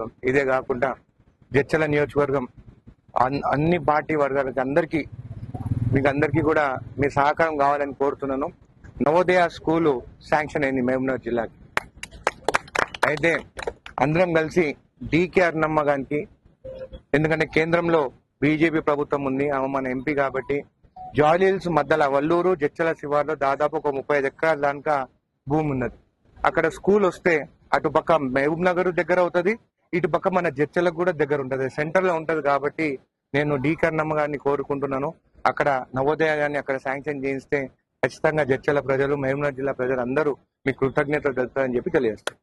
ఇదే కాకుండా జచ్చల నియోజకవర్గం అన్- అన్ని పార్టీ వర్గాలకి అందరికీ మీకు అందరికీ కూడా మీ సహకారం కావాలని కోరుతున్నాను. నవోదయ స్కూలు శాంక్షన్ అయింది మహబూబ్నగర్ జిల్లాకి. అయితే అందరం కలిసి డీకే అర్ణమ్మ గారికి ఎందుకంటే కేంద్రంలో బీజేపీ ప్రభుత్వం ఉంది ఆమె మన ఎంపీ కాబట్టి జాలీ హిల్స్ మధ్యలో వల్లూరు జచ్చల శివార్లో దాదాపు ఒక ముప్పై ఐదు ఎకరాల దానిక భూమి ఉన్నది. అక్కడ స్కూల్ వస్తే అటు పక్క మహబూబ్ నగర్ దగ్గర అవుతుంది ఇటు పక్క మన చర్చలకు కూడా దగ్గర ఉంటది. సెంటర్లో ఉంటది కాబట్టి నేను డి కర్ణమ్మ గారిని కోరుకుంటున్నాను. అక్కడ నవోదయ గారిని అక్కడ శాంక్షన్ చేయిస్తే ఖచ్చితంగా జడ్చల ప్రజలు మహబూబ్నగర్ జిల్లా ప్రజలు అందరూ మీ కృతజ్ఞతలు తెలుపుతారని చెప్పి తెలియజేస్తాను.